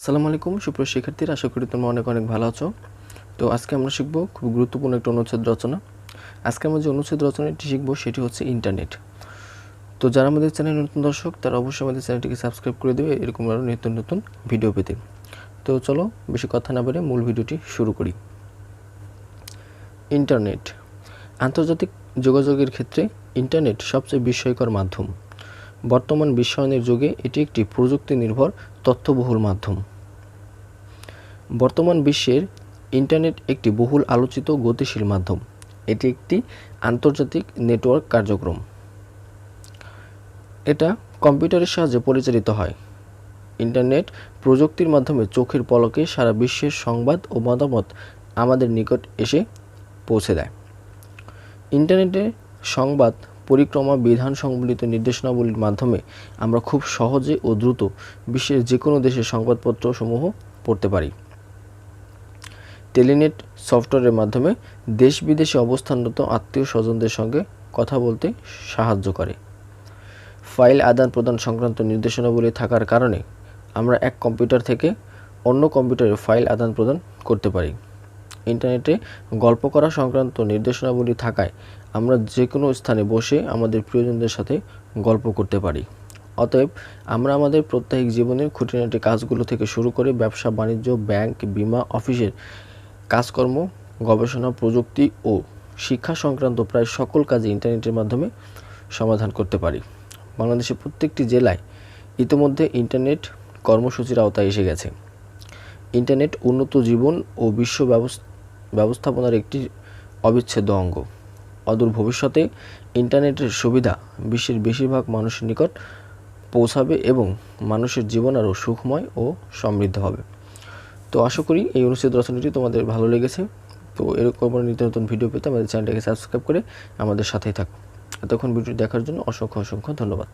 আসসালামু আলাইকুম, সুপ্রিয় শিক্ষার্থীরা, আশা করি তোমরা অনেক অনেক ভালো আছো। তো আজকে আমরা শিখব খুব গুরুত্বপূর্ণ একটা অনুচ্ছেদ রচনা। আজকে আমরা যে অনুচ্ছেদ রচনাটি শিখব সেটি হচ্ছে ইন্টারনেট। তো যারা আমাদের চ্যানেল নতুন দর্শক, তারা অবশ্যই আমাদের চ্যানেলটিকে সাবস্ক্রাইব করে দেবে, এরকম আরও নিত্য নতুন ভিডিও পেতে। তো চলো বেশি কথা না বলে মূল ভিডিওটি শুরু করি। ইন্টারনেট। আন্তর্জাতিক যোগাযোগের ক্ষেত্রে ইন্টারনেট সবচেয়ে বিস্ময়কর মাধ্যম। বর্তমান বিশ্বায়নের যুগে এটি একটি প্রযুক্তি নির্ভর তথ্যবহুল মাধ্যম। বর্তমান বিশ্বের ইন্টারনেট একটি বহুল আলোচিত গতিশীল মাধ্যম। এটি একটি আন্তর্জাতিক নেটওয়ার্ক কার্যক্রম। এটা কম্পিউটারের সাহায্যে পরিচালিত হয়। ইন্টারনেট প্রযুক্তির মাধ্যমে চোখের পলকে সারা বিশ্বের সংবাদ ও মতামত আমাদের নিকট এসে পৌঁছে দেয়। ইন্টারনেটে সংবাদ পরিক্রমা বিধান সংবলিত নির্দেশনাবলীর মাধ্যমে আমরা খুব সহজে ও দ্রুত বিশ্বের যে কোনো দেশের সংবাদপত্র সমূহ পড়তে পারি। টেলিনেট সফটওয়্যারের মাধ্যমে দেশ বিদেশে অবস্থানরত আত্মীয় স্বজনদের সঙ্গে কথা বলতে সাহায্য করে। ফাইল আদান প্রদান সংক্রান্ত নির্দেশনাবলী থাকার কারণে আমরা এক কম্পিউটার থেকে অন্য কম্পিউটারে ফাইল আদান প্রদান করতে পারি। ইন্টারনেটে গল্প করা সংক্রান্ত নির্দেশনাবলী থাকায় আমরা যে কোনো স্থানে বসে আমাদের প্রিয়জনদের সাথে গল্প করতে পারি। অতএব আমরা আমাদের প্রত্যাহিক জীবনের খুঁটিনাটি কাজগুলো থেকে শুরু করে ব্যবসা, বাণিজ্য, ব্যাংক, বিমা, অফিসের কাজকর্ম, গবেষণা, প্রযুক্তি ও শিক্ষা সংক্রান্ত প্রায় সকল কাজে ইন্টারনেটের মাধ্যমে সমাধান করতে পারি। বাংলাদেশের প্রত্যেকটি জেলায় ইতিমধ্যে ইন্টারনেট কর্মসূচির আওতায় এসে গেছে। ইন্টারনেট উন্নত জীবন ও বিশ্ব ব্যবস- ব্যবস্থাপনার একটি অবিচ্ছেদ্য অঙ্গ। অদূর ভবিষ্যতে ইন্টারনেটের সুবিধা বিশ্বের বেশিরভাগ মানুষের নিকট পৌঁছাবে এবং মানুষের জীবন আরও সুখময় ও সমৃদ্ধ হবে। তো আশা করি এই অনুচ্ছেদ রচনাটি তোমাদের ভালো লেগেছে। তো এরকম নিত্য নতুন ভিডিও পেতে আমাদের চ্যানেলটাকে সাবস্ক্রাইব করে আমাদের সাথেই থাকো। এতক্ষণ ভিডিও দেখার জন্য অসংখ্য অসংখ্য ধন্যবাদ।